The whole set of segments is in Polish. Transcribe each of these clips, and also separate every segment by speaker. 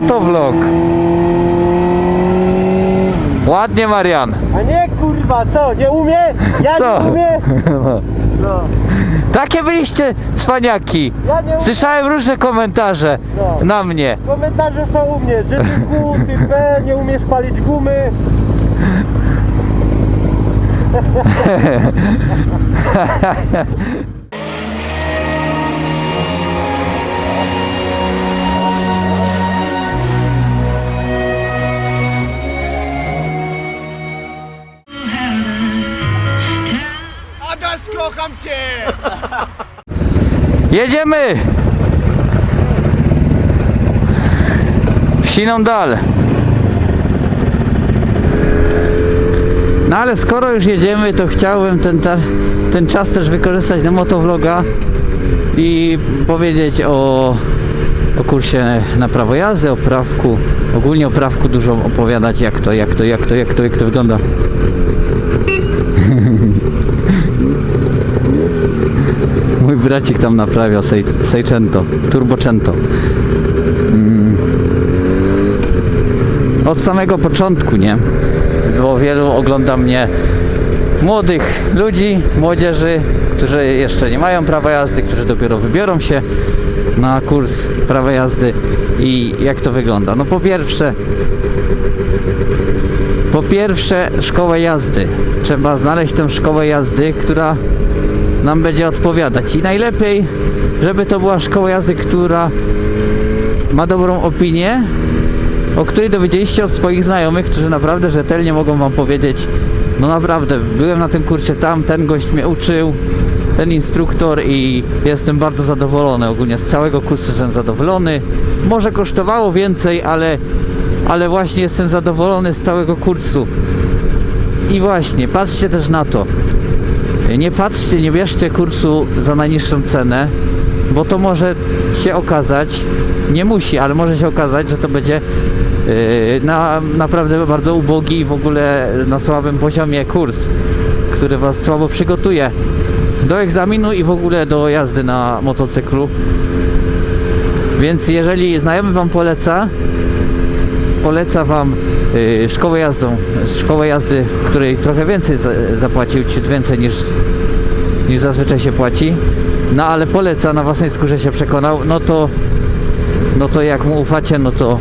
Speaker 1: motovlog. Ładnie, Marian.
Speaker 2: A nie kurwa, co? Nie umie? Ja
Speaker 1: Co?
Speaker 2: nie umiem? No.
Speaker 1: Takie byliście cwaniaki.
Speaker 2: Ja nie umiem.
Speaker 1: Słyszałem różne komentarze
Speaker 2: No.
Speaker 1: na mnie.
Speaker 2: Komentarze są u mnie, że ty gu, ty pe, nie umiesz palić gumy.
Speaker 3: kocham cię!
Speaker 1: Jedziemy! Siną dal. No ale skoro już jedziemy, to chciałbym ten, ten czas też wykorzystać na motovloga i powiedzieć o, o kursie na prawo jazdy, o prawku, ogólnie o prawku dużo opowiadać jak to, jak to, jak to, jak to, jak to wygląda. Mój bracik tam naprawia Sei- Seicento, Turbocento. Mm. Od samego początku, nie? Bo wielu ogląda mnie młodych ludzi, młodzieży, którzy jeszcze nie mają prawa jazdy, którzy dopiero wybiorą się na kurs prawa jazdy i jak to wygląda. No po pierwsze, po pierwsze szkołę jazdy. Trzeba znaleźć tę szkołę jazdy, która nam będzie odpowiadać. I najlepiej, żeby to była szkoła jazdy, która ma dobrą opinię, o której dowiedzieliście od swoich znajomych, którzy naprawdę rzetelnie mogą wam powiedzieć, no naprawdę, byłem na tym kursie tam, ten gość mnie uczył, ten instruktor i jestem bardzo zadowolony. Ogólnie z całego kursu jestem zadowolony. Może kosztowało więcej, ale, ale właśnie jestem zadowolony z całego kursu. I właśnie, patrzcie też na to. Nie patrzcie, nie bierzcie kursu za najniższą cenę, bo to może się okazać, nie musi, ale może się okazać, że to będzie yy, na naprawdę bardzo ubogi i w ogóle na słabym poziomie kurs, który Was słabo przygotuje do egzaminu i w ogóle do jazdy na motocyklu. Więc jeżeli znajomy Wam poleca, poleca Wam szkołę jazdą, szkołę jazdy, w której trochę więcej za, zapłacił, ciut więcej niż, niż zazwyczaj się płaci, no ale poleca, na własnej skórze się przekonał, no to, no to jak mu ufacie, no to,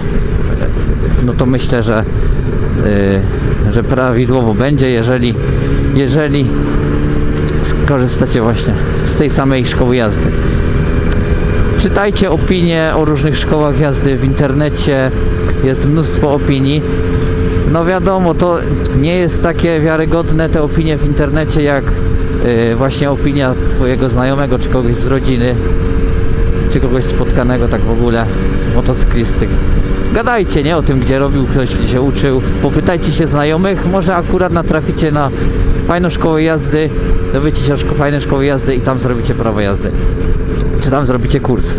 Speaker 1: no to myślę, że, y, że prawidłowo będzie, jeżeli, jeżeli skorzystacie właśnie z tej samej szkoły jazdy. Czytajcie opinie o różnych szkołach jazdy w internecie. Jest mnóstwo opinii. No wiadomo, to nie jest takie wiarygodne te opinie w internecie jak y, właśnie opinia twojego znajomego czy kogoś z rodziny czy kogoś spotkanego tak w ogóle motocyklisty. Gadajcie, nie? O tym, gdzie robił ktoś, gdzie się uczył. Popytajcie się znajomych, może akurat natraficie na fajną szkołę jazdy, dowiecie się o szko- fajnej szkoły jazdy i tam zrobicie prawo jazdy. Czy tam zrobicie kurs.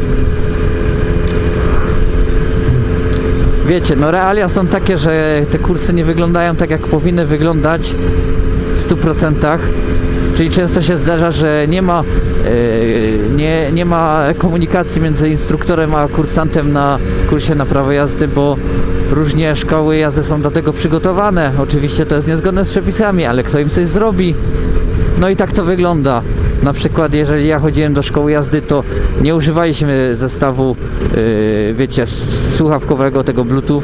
Speaker 1: Wiecie, no realia są takie, że te kursy nie wyglądają tak, jak powinny wyglądać w 100%. Czyli często się zdarza, że nie ma, yy, nie, nie ma komunikacji między instruktorem a kursantem na kursie na prawo jazdy, bo różnie szkoły jazdy są do tego przygotowane. Oczywiście to jest niezgodne z przepisami, ale kto im coś zrobi, no i tak to wygląda. Na przykład, jeżeli ja chodziłem do szkoły jazdy, to nie używaliśmy zestawu, yy, wiecie, słuchawkowego, tego Bluetooth,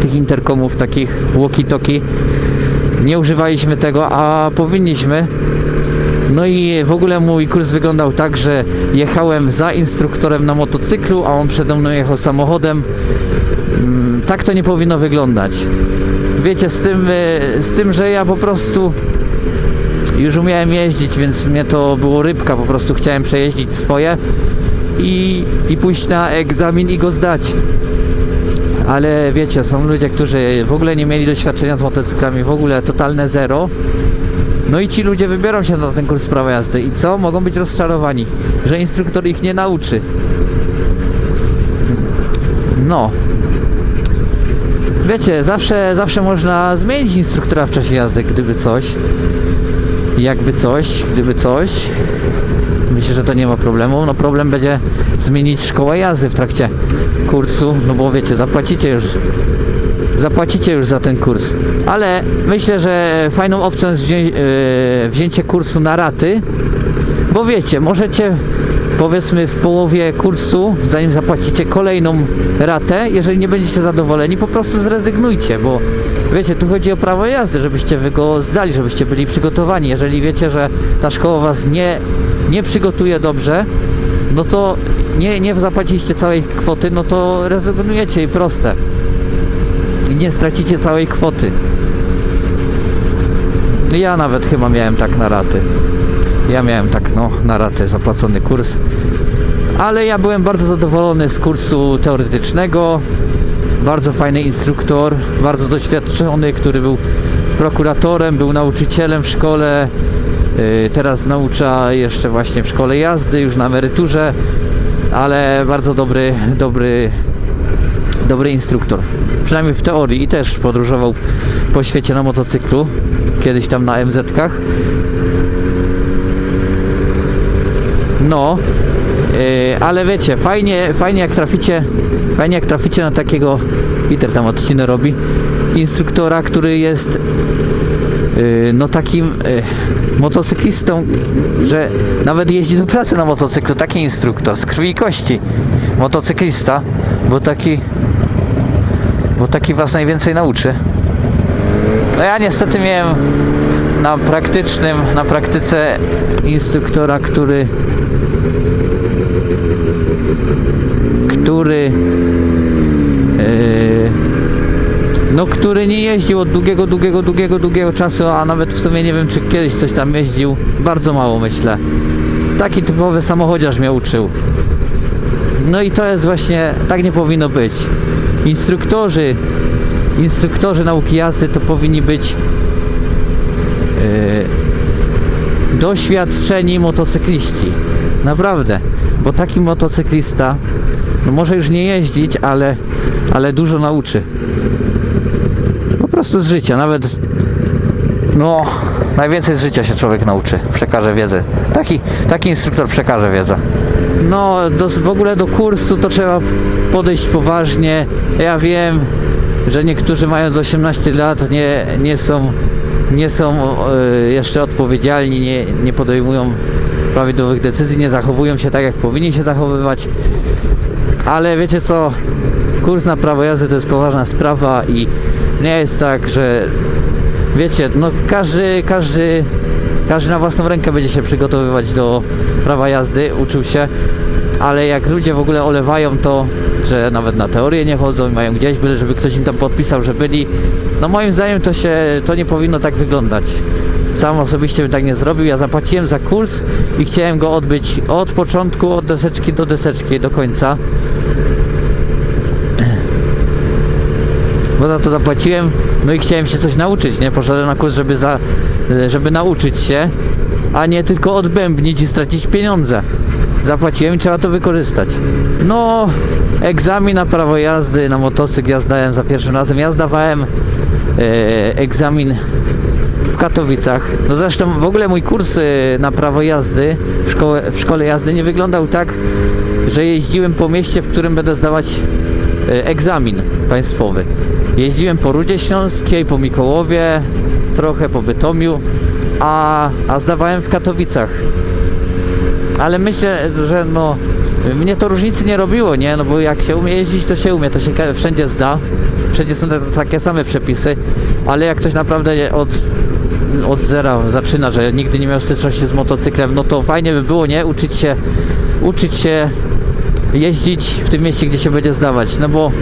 Speaker 1: tych interkomów, takich walkie-talkie. Nie używaliśmy tego, a powinniśmy. No i w ogóle mój kurs wyglądał tak, że jechałem za instruktorem na motocyklu, a on przede mną jechał samochodem. Mm, Tak to nie powinno wyglądać. Wiecie, z tym, yy, z tym, że ja po prostu już umiałem jeździć, więc mnie to było rybka, po prostu chciałem przejeździć swoje i, i pójść na egzamin i go zdać. Ale wiecie, są ludzie, którzy w ogóle nie mieli doświadczenia z motocyklami, w ogóle totalne zero. No i ci ludzie wybiorą się na ten kurs prawa jazdy i co? Mogą być rozczarowani, że instruktor ich nie nauczy. No. Wiecie, zawsze, zawsze można zmienić instruktora w czasie jazdy, gdyby coś jakby coś, gdyby coś, Myślę, że to nie ma problemu. No problem będzie zmienić szkołę jazdy w trakcie kursu, no bo wiecie, zapłacicie już zapłacicie już za ten kurs. Ale myślę, że fajną opcją jest wzię- yy, wzięcie kursu na raty, bo wiecie, możecie powiedzmy w połowie kursu, zanim zapłacicie kolejną ratę, jeżeli nie będziecie zadowoleni, po prostu zrezygnujcie, bo wiecie, tu chodzi o prawo jazdy, żebyście wy go zdali, żebyście byli przygotowani. Jeżeli wiecie, że ta szkoła was nie, nie przygotuje dobrze, no to nie, nie zapłaciliście całej kwoty, no to rezygnujecie i proste i nie stracicie całej kwoty. Ja nawet chyba miałem tak na raty. Ja miałem tak no na raty zapłacony kurs. Ale ja byłem bardzo zadowolony z kursu teoretycznego. Bardzo fajny instruktor, bardzo doświadczony, który był prokuratorem, był nauczycielem w szkole. Yy, Teraz naucza jeszcze właśnie w szkole jazdy, już na emeryturze, ale bardzo dobry, dobry dobry instruktor. Przynajmniej w teorii i też podróżował po świecie na motocyklu. Kiedyś tam na MZ-kach. No, yy, ale wiecie, fajnie, fajnie jak traficie, fajnie jak traficie na takiego, Peter tam odcinę robi, instruktora, który jest yy, no takim yy, motocyklistą, że nawet jeździ do pracy na motocyklu, taki instruktor z krwi i kości, motocyklista, bo taki bo taki was najwięcej nauczy. No ja niestety miałem na praktycznym, na praktyce instruktora, który który yy, no który nie jeździł od długiego, długiego, długiego, długiego czasu, a nawet w sumie nie wiem czy kiedyś coś tam jeździł. Bardzo mało myślę. Taki typowy samochodziarz mnie uczył. No i to jest właśnie, tak nie powinno być. Instruktorzy, instruktorzy nauki jazdy to powinni być yy, doświadczeni motocykliści. Naprawdę, bo taki motocyklista no może już nie jeździć, ale, ale dużo nauczy. Po prostu z życia, nawet no najwięcej z życia się człowiek nauczy, przekaże wiedzę. Taki, taki instruktor przekaże wiedzę. No, do, w ogóle do kursu to trzeba podejść poważnie. Ja wiem, że niektórzy mając 18 lat nie, nie są, nie są e, jeszcze odpowiedzialni, nie, nie podejmują prawidłowych decyzji, nie zachowują się tak, jak powinni się zachowywać. Ale wiecie co, kurs na prawo jazdy to jest poważna sprawa i nie jest tak, że wiecie, no każdy, każdy, każdy na własną rękę będzie się przygotowywać do prawa jazdy, uczył się, ale jak ludzie w ogóle olewają to, że nawet na teorię nie chodzą i mają gdzieś, byle żeby ktoś im tam podpisał, że byli, no moim zdaniem to się, to nie powinno tak wyglądać. Sam osobiście bym tak nie zrobił, ja zapłaciłem za kurs i chciałem go odbyć od początku, od deseczki do deseczki, do końca. bo za to zapłaciłem, no i chciałem się coś nauczyć, nie? Poszedłem na kurs, żeby, za, żeby nauczyć się, a nie tylko odbębnić i stracić pieniądze. Zapłaciłem i trzeba to wykorzystać. No, egzamin na prawo jazdy na motocykl ja zdałem za pierwszym razem. Ja zdawałem e, egzamin w Katowicach. No zresztą w ogóle mój kurs e, na prawo jazdy w, w szkole jazdy nie wyglądał tak, że jeździłem po mieście, w którym będę zdawać e, egzamin państwowy. Jeździłem po Rudzie Śląskiej, po Mikołowie, trochę po Bytomiu, a, a zdawałem w Katowicach. Ale myślę, że no mnie to różnicy nie robiło, nie? No bo jak się umie jeździć, to się umie, to się wszędzie zda. Wszędzie są takie same przepisy, ale jak ktoś naprawdę od, od zera zaczyna, że nigdy nie miał styczności z motocyklem, no to fajnie by było, nie? Uczyć się, uczyć się jeździć w tym mieście, gdzie się będzie zdawać, no bo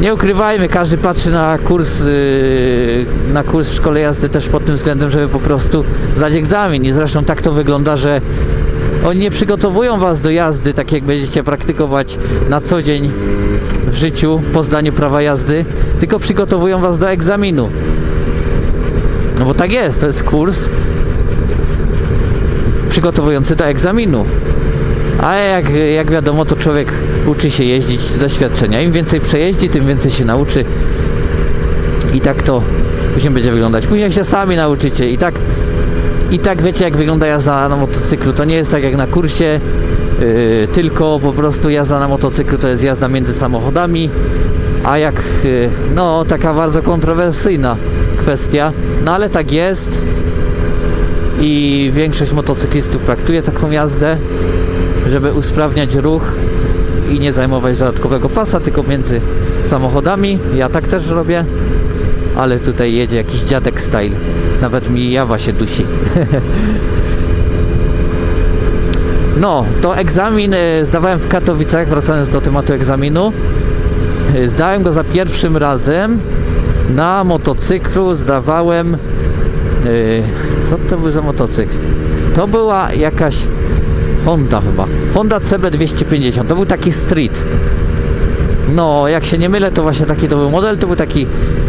Speaker 1: nie ukrywajmy, każdy patrzy na kurs, yy, na kurs w szkole jazdy też pod tym względem, żeby po prostu zdać egzamin. I zresztą tak to wygląda, że oni nie przygotowują was do jazdy, tak jak będziecie praktykować na co dzień w życiu po zdaniu prawa jazdy, tylko przygotowują was do egzaminu. No bo tak jest, to jest kurs przygotowujący do egzaminu. A jak, jak wiadomo, to człowiek uczy się jeździć z doświadczenia. Im więcej przejeździ, tym więcej się nauczy. I tak to później będzie wyglądać. Później się sami nauczycie. I tak I tak wiecie jak wygląda jazda na motocyklu. To nie jest tak jak na kursie, yy, tylko po prostu jazda na motocyklu to jest jazda między samochodami. A jak, yy, no taka bardzo kontrowersyjna kwestia, no ale tak jest i większość motocyklistów praktykuje taką jazdę, żeby usprawniać ruch i nie zajmować dodatkowego pasa, tylko między samochodami. Ja tak też robię, ale tutaj jedzie jakiś dziadek style. Nawet mi jawa się dusi. No, to egzamin e, zdawałem w Katowicach, wracając do tematu egzaminu. E, Zdałem go za pierwszym razem. Na motocyklu zdawałem. e, Co to był za motocykl? To była jakaś Honda chyba. Honda CB250. To był taki street. No, jak się nie mylę, to właśnie taki to był model. To był taki,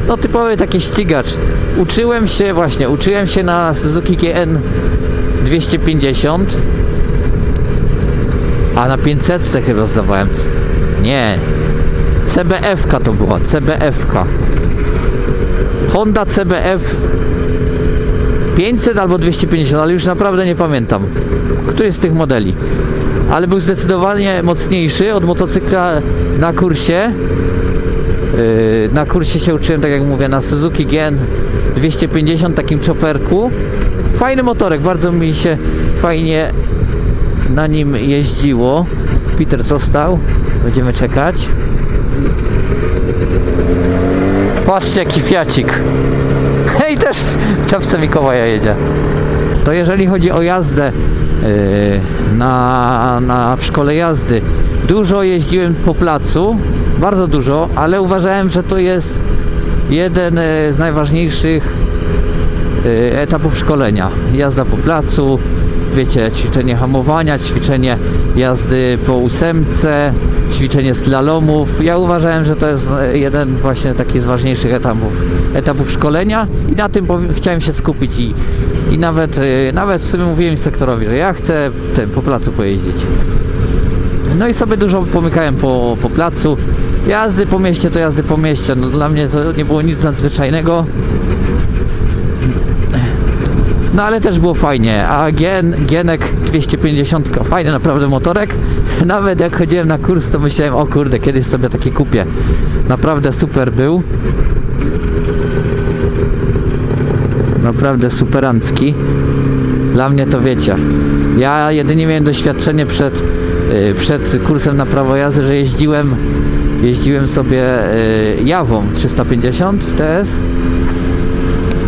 Speaker 1: no typowy taki ścigacz. Uczyłem się właśnie, uczyłem się na Suzuki GN 250. A na 500 chyba zdawałem. Nie. CBF-ka to była, CBF-ka. Honda CBF 500 albo 250, ale już naprawdę nie pamiętam. Który z tych modeli? Ale był zdecydowanie mocniejszy od motocykla na kursie. Yy, na kursie się uczyłem, tak jak mówię, na Suzuki GN 250, takim chopperku. Fajny motorek, bardzo mi się fajnie na nim jeździło. Peter został. Będziemy czekać. Patrzcie jaki fiacik. Hej, też w czapce Mikołaja jedzie. To jeżeli chodzi o jazdę yy, na, na w szkole jazdy, dużo jeździłem po placu, bardzo dużo, ale uważałem, że to jest jeden yy, z najważniejszych yy, etapów szkolenia. Jazda po placu, wiecie, ćwiczenie hamowania, ćwiczenie jazdy po ósemce, ćwiczenie slalomów. Ja uważałem, że to jest e, jeden właśnie taki z ważniejszych etapów, etapów szkolenia i na tym chciałem się skupić i, i nawet, e, nawet w mówiłem instruktorowi, że ja chcę ten, po placu pojeździć. No i sobie dużo pomykałem po, po placu. Jazdy po mieście to jazdy po mieście. No, dla mnie to nie było nic nadzwyczajnego. No ale też było fajnie, a Gen, Genek 250, fajny naprawdę motorek. Nawet jak chodziłem na kurs, to myślałem, o kurde, kiedyś sobie taki kupię. Naprawdę super był. Naprawdę superancki. Dla mnie to wiecie. Ja jedynie miałem doświadczenie przed, y, przed kursem na prawo jazdy, że jeździłem jeździłem sobie y, Jawą 350 TS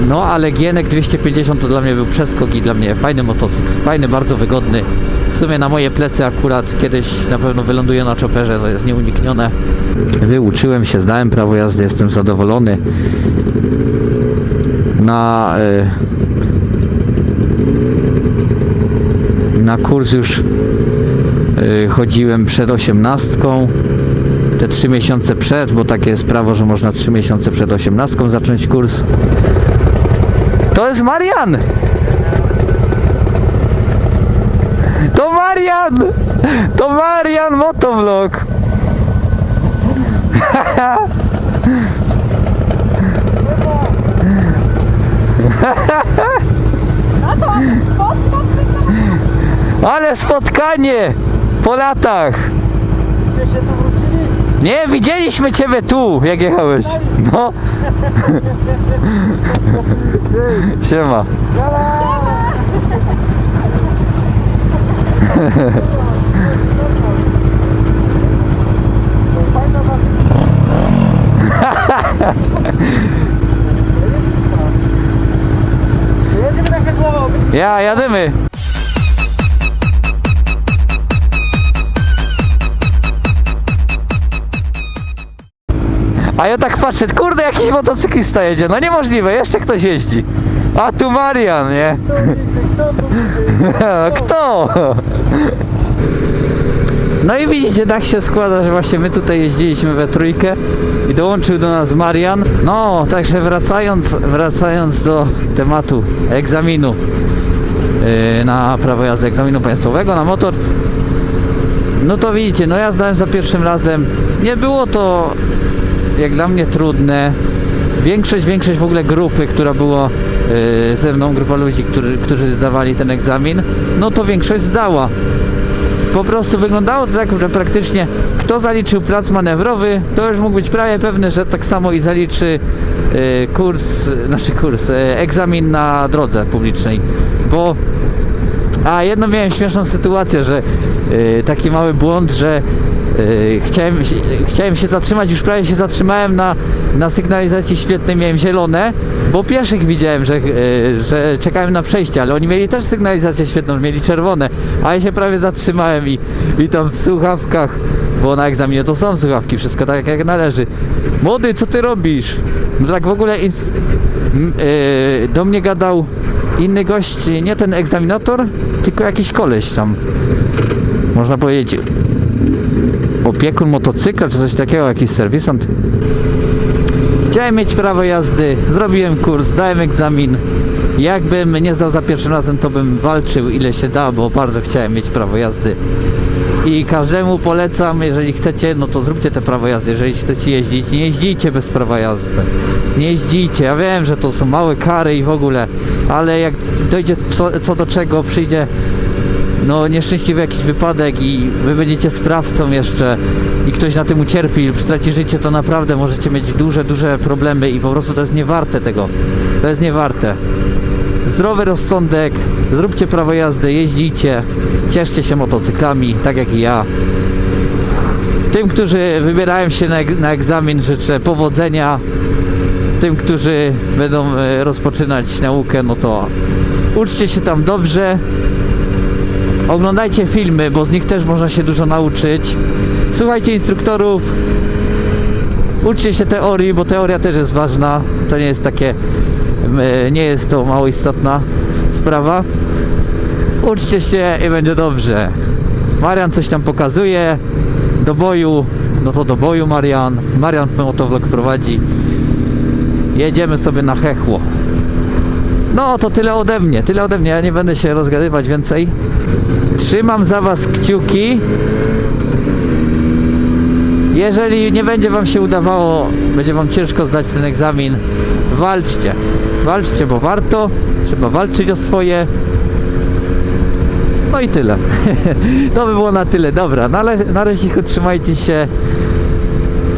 Speaker 1: no ale Gienek 250 to dla mnie był przeskok i dla mnie fajny motocykl, fajny, bardzo wygodny. W sumie na moje plecy akurat kiedyś na pewno wyląduje na czoperze, to jest nieuniknione. Wyuczyłem się, zdałem prawo jazdy, jestem zadowolony. Na, y, na kurs już y, chodziłem przed osiemnastką te trzy miesiące przed, bo takie jest prawo, że można trzy miesiące przed osiemnastką zacząć kurs. To jest Marian! To Marian! To Marian Motovlog! Ale spotkanie! Po latach!
Speaker 2: Czy się tu wrócili?
Speaker 1: Nie, widzieliśmy Ciebie tu, jak jechałeś. No. Siema. Ja, jadymy. A ja tak patrzę, kurde, jakiś motocyklista jedzie. No niemożliwe, jeszcze ktoś jeździ. A tu Marian, nie?
Speaker 2: Kto?
Speaker 1: No i widzicie, tak się składa, że właśnie my tutaj jeździliśmy we trójkę i dołączył do nas Marian. No, także wracając, wracając do tematu egzaminu yy, na prawo jazdy, egzaminu państwowego na motor. No to widzicie, no ja zdałem za pierwszym razem. Nie było to jak dla mnie trudne. Większość, większość w ogóle grupy, która było yy, ze mną grupa ludzi, którzy, którzy zdawali ten egzamin, no to większość zdała. Po prostu wyglądało to tak, że praktycznie kto zaliczył plac manewrowy, to już mógł być prawie pewny, że tak samo i zaliczy yy, kurs, znaczy kurs, yy, egzamin na drodze publicznej, bo a jedno miałem śmieszną sytuację, że yy, taki mały błąd, że chciałem, się- chciałem się zatrzymać, już prawie się zatrzymałem na, na sygnalizacji świetnej, miałem zielone, bo pieszych widziałem, że, yy, że czekałem na przejście, ale oni mieli też sygnalizację świetną, mieli czerwone, a ja się prawie zatrzymałem i, i tam w słuchawkach, bo na egzaminie to są słuchawki, wszystko tak jak należy. Młody, co ty robisz? No tak w ogóle yy, do mnie gadał inny gość, nie ten egzaminator, tylko jakiś koleś tam. Można powiedzieć opiekun motocykla czy coś takiego, jakiś serwisant. Chciałem mieć prawo jazdy, zrobiłem kurs, dałem egzamin. Jakbym nie zdał za pierwszym razem, to bym walczył ile się da, bo bardzo chciałem mieć prawo jazdy. I każdemu polecam, jeżeli chcecie, no to zróbcie te prawo jazdy. Jeżeli chcecie jeździć, nie jeździcie bez prawa jazdy. Nie jeździcie. Ja wiem, że to są małe kary i w ogóle, ale jak dojdzie co, co do czego, przyjdzie no nieszczęśliwy jakiś wypadek i wy będziecie sprawcą jeszcze i ktoś na tym ucierpi lub straci życie, to naprawdę możecie mieć duże, duże problemy i po prostu to jest niewarte tego. To jest niewarte. Zdrowy rozsądek, zróbcie prawo jazdy, jeździcie, cieszcie się motocyklami, tak jak i ja. Tym, którzy wybierają się na, na egzamin, życzę powodzenia. Tym, którzy będą e, rozpoczynać naukę, no to uczcie się tam dobrze. Oglądajcie filmy, bo z nich też można się dużo nauczyć. Słuchajcie instruktorów. Uczcie się teorii, bo teoria też jest ważna. To nie jest takie, e, nie jest to mało istotna sprawa. Uczcie się i będzie dobrze. Marian coś tam pokazuje. Do boju. No to do boju Marian. Marian motovlog prowadzi. Jedziemy sobie na hechło. No to tyle ode mnie, tyle ode mnie. Ja nie będę się rozgadywać więcej. Trzymam za Was kciuki. Jeżeli nie będzie Wam się udawało, będzie Wam ciężko zdać ten egzamin, walczcie. Walczcie, bo warto. Trzeba walczyć o swoje. No i tyle. to by było na tyle. Dobra, na, na razie trzymajcie się.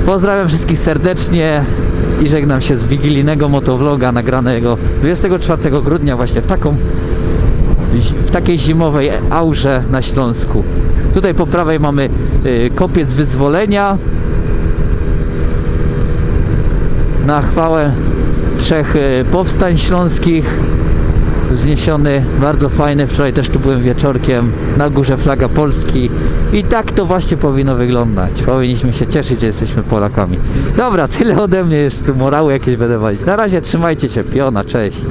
Speaker 1: Pozdrawiam wszystkich serdecznie i żegnam się z wigilijnego motovloga nagranego 24 grudnia właśnie w taką w takiej zimowej aurze na Śląsku. Tutaj po prawej mamy y, kopiec wyzwolenia na chwałę trzech y, powstań śląskich wzniesiony, bardzo fajny. Wczoraj też tu byłem wieczorkiem. Na górze flaga Polski. I tak to właśnie powinno wyglądać. Powinniśmy się cieszyć, że jesteśmy Polakami. Dobra, tyle ode mnie. Jeszcze tu morały jakieś będę walić. Na razie trzymajcie się. Piona, cześć.